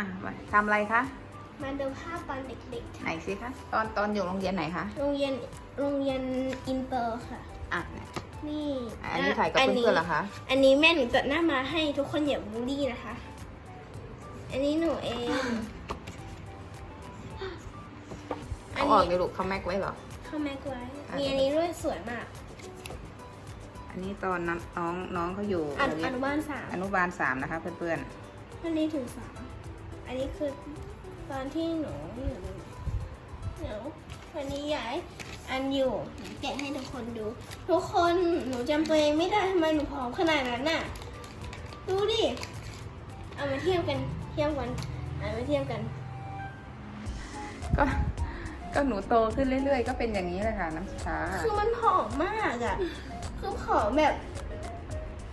อะมาทำอะไรคะมาดูภาพตอนเด็กๆไหนค่ะสิคะตอนตอนอยู่โรงเรียนไหนคะโรงเรียนโรงเรียนอินเตอร์ค่ะอะนี่อันนี้ถ่ายกับเพื่อนๆเหรอคะอันนี้แม่หนูจัดหน้ามาให้ทุกคนอย่าบูลลี่นะคะ อันนี้หนูเองอัเอานออกนี้เลยลูกเขาแม็กไว้เหรอเข้าแม็กไว้อะมีอันนี้ด้วยสวยมาก อันนี้ตอนนั้นน้องน้องเขาอยู่อันโรงเรีอยนนุบาลสามอนุบาลสามนะคะเพื่อนอันนี้ถึงสาม อันนี้คือตอนที่หนูอยู่ในหนูวันนี้ย้ายอันอยู่แกะให้ทุกคนดู ทุกคนหนูจำตัวเองไม่ได้ทำไมหนูผอมขนาดนั้นน่ะ ดูดิ เอามาเทียบกันเทียบกันเอามาเทียบกันๆก็ก็หนูโตขึ้นเรื่อยๆ ก็เป็นอย่างนี้แหละค่ะน้ำชาคือมันผอมมากอะคือผอมแบบ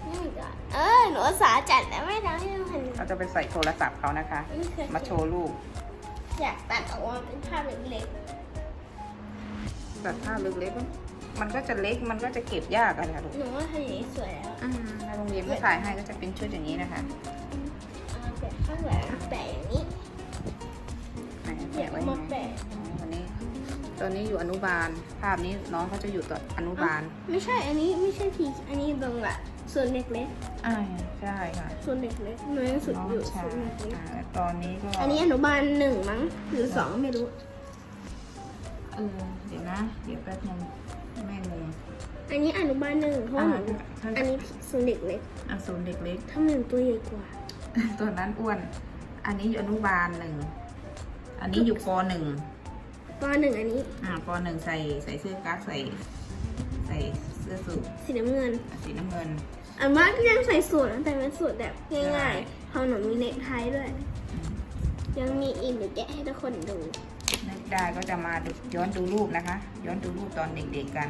นี่ก็เออหนูอุตสาห์จัดแล้วไม่ทำให้มัน เราจะไปใส่โทรศัพท์เขานะคะไม่เคยมาโชว์รูป อยากตัดออกมาเป็นภาพเล็กแต่ถ้าเล็กๆมันก็จะเล็กมันก็จะเก็บยากอะค่ะลูกๆหนูว่าทำอย่างนี้สวยแล้วอืมในโรงเรียนไม่ถ่ายให้ก็จะเป็นชุดอย่างนี้นะคะเอาแปะข้างหลังแปะอย่างนี้ไหนอยาแปะกไว้เอาไหมานแปะวันนี้ ตอนนี้อยู่อนุบาล ภาพนี้น้องเขาจะอยู่ตอนอนุบาล ไม่ใช่อันนี้ไม่ใช่พีอันนี้ตรงแบบ ส่วนเล็กอ่าใช่ค่ะๆส่วนเล็กๆหนูยังสุดน้องอยู่ชาส่วนเล็กอ่าตอนนี้ก็ๆอันนี้อนุบาลหนึ่งมั้งหรือสองไม่รู้ เออเดี๋ยวนะ เดี๋ยวแป๊บนึงแม่งงอันนี้อนุบาลหนึ่งเพราะว่าหนูอ่าอันนี้ส่วนเด็กเล็กอะศูนย์เด็กเล็กทำไมหนูตัวใหญ่กว่า ตัวนั้นอ้วน อันนี้อยู่อนุบาลหนึ่ง อันนี้อยู่ปหนึ่งปหนึ่งอันนี้ อ่าปหนึ่งใส่ใส่เสื้อกั๊กใส่ ใส่เสื้อสูทสีน้ำเงิน สีน้ำเงินอันว่าก็ยังใส่สูทนะแต่เป็นสูทแบบใช่ง่ายๆเขาหนูมีเน็กไทด้วย ยังมีอีกเดี๋ยวแกะให้ทุกคนดูนึกได้ก็จะมาดูย้อนดูรูปนะคะ ย้อนดูรูปตอนเด็กๆกัน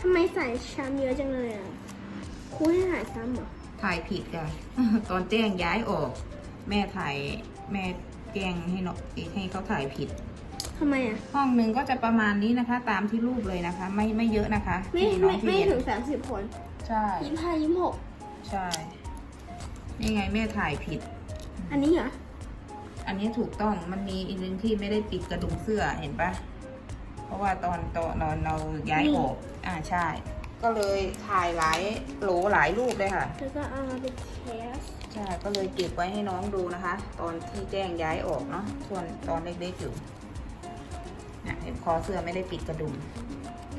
ทำไมใส่ชามเยอะจังเลยอะครูให้ถ่ายซ้ำเหรอถ่ายผิดค่ะตอนแจ้งย้ายออก แม่ถ่ายแม่แจ้งให้นกให้เขาถ่ายผิด ทำไมอะ ห้องหนึ่งก็จะประมาณนี้นะคะ ตามที่รูปเลยนะคะ ไม่ไม่เยอะนะคะไม่ที่น้อไม่งที่ไม่เรียนถึงสามสิบคนใช่ยี่สิบห้ายี่สิบหกใช่นี่ไงแม่ถ่ายผิด อันนี้เหรอ อันนี้ถูกต้องมันมีอีกหนึ่งที่ไม่ได้ปิดกระดุมเสื้อเห็นปะเพราะว่าตอนตอนเราเราย้ายออกอ่าใช่ ก็เลยถ่ายหลายโหลหลายรูปเลยค่ะ แล้วก็เอามาเป็นเทสใช่ ก็เลยเก็บไว้ให้น้องดูนะคะ ตอนที่แจ้งย้ายออกเนาะส่วนตอนเล็กๆอยู่เนี่ยเห็นคอเสื้อไม่ได้ปิดกระดุม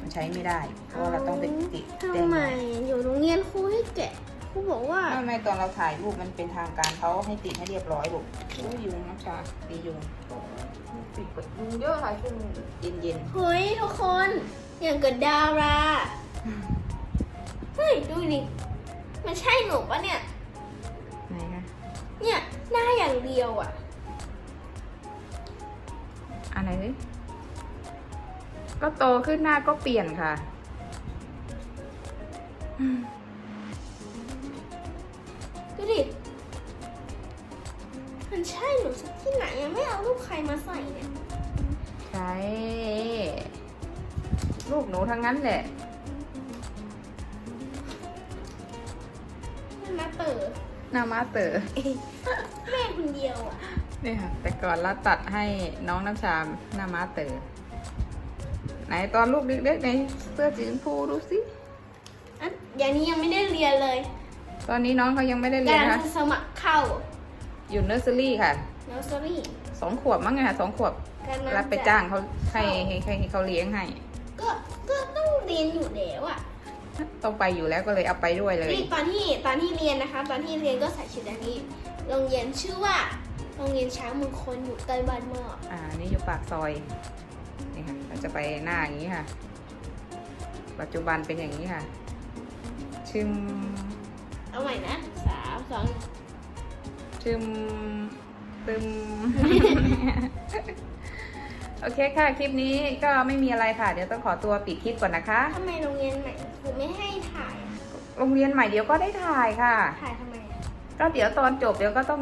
มันใช้ไม่ได้ เพราะว่าเราต้องไปติดแจ้งทำไมย้ายอยู่โรงเรียนครูให้แกะครูบอกว่าไม่ไม่ตอนเราถ่ายรูปมันเป็นทางการเขาให้ติดให้เรียบร้อยลูกโอ้ยยุงนะชาตียุงติดยุงเยอะค่ะช่วงเย็นเฮ้ยทุกคนอย่างกับดาราเฮ้ยดูดิมันใช่หนูปะเนี่ยๆไหนคะเนี่ยหน้าอย่างเดียวอะอันไหนดิ ก็โตขึ้นหน้าก็เปลี่ยนค่ะ ดูดิ มันใช่หนูสักที่ไหนยังไม่เอารูปใครมาใส่เนี่ย ใช่ลูกหนูทั้งนั้นแหละมันมาเปิดหน้ามาสเตอร์แม่คนเดียวอะเนี่ยค่ะแต่ก่อนเราตัดให้น้องน้ำชามหน้ามาสเตอร์ ไหนตอนลูกเล็กๆในเสื้อสีชมพูดูสิอันอย่างนี้ยังไม่ได้เรียนเลยตอนนี้น้องเขายังไม่ได้เรียนกำลังนะคะจะสมัครเข้าอยู่เนอร์เซอรี่ค่ะเนอร์เซอรี่สองขวบมั้งไงค่ะสองขวบกำลังรับไปจะจ้างเขาให้ให้ให้ให้เขาเลี้ยงให้ ก็ก็ต้องเรียนอยู่แล้วอะต้องไปอยู่แล้วก็เลยเอาไปด้วยเลย นี่ตอนที่ตอนที่เรียนนะคะ ตอนที่เรียนก็ใส่ชุดอันนี้โรงเรียนชื่อว่าโรงเรียนช้างมงคลอยู่ใกล้บ้านเมื่อกอ่านี่อยู่ปากซอย นี่ค่ะเราจะไปหน้าอย่างนี้ค่ะ ปัจจุบันเป็นอย่างนี้ค่ะ ชึมเอาใหม่นะสามสองชึมตึม โอเคค่ะ คลิปนี้ก็ไม่มีอะไรค่ะ เดี๋ยวต้องขอตัวปิดคลิปก่อนนะคะ ทำไมโรงเรียนใหม่ครูไม่ให้ถ่ายอะโรงเรียนใหม่เดี๋ยวก็ได้ถ่ายค่ะ ถ่ายทำไมอะก็เดี๋ยวตอนจบเดี๋ยวก็ต้อง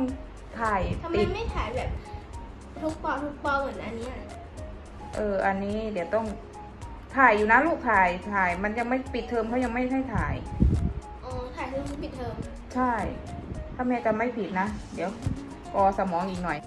ถ่ายทำไมติด ไม่ถ่ายแบบทุกปอทุกปอเหมือนอันเนี้ย เออ อันนี้เดี๋ยวต้องถ่ายอยู่นะลูกถ่ายถ่าย มันยังไม่ปิดเทอมเขายังไม่ให้ถ่าย อ๋อถ่ายคือปิดเทอม ใช่ ถ้าแม่จะไม่ผิดนะ เดี๋ยวกอสมองอีกหน่อย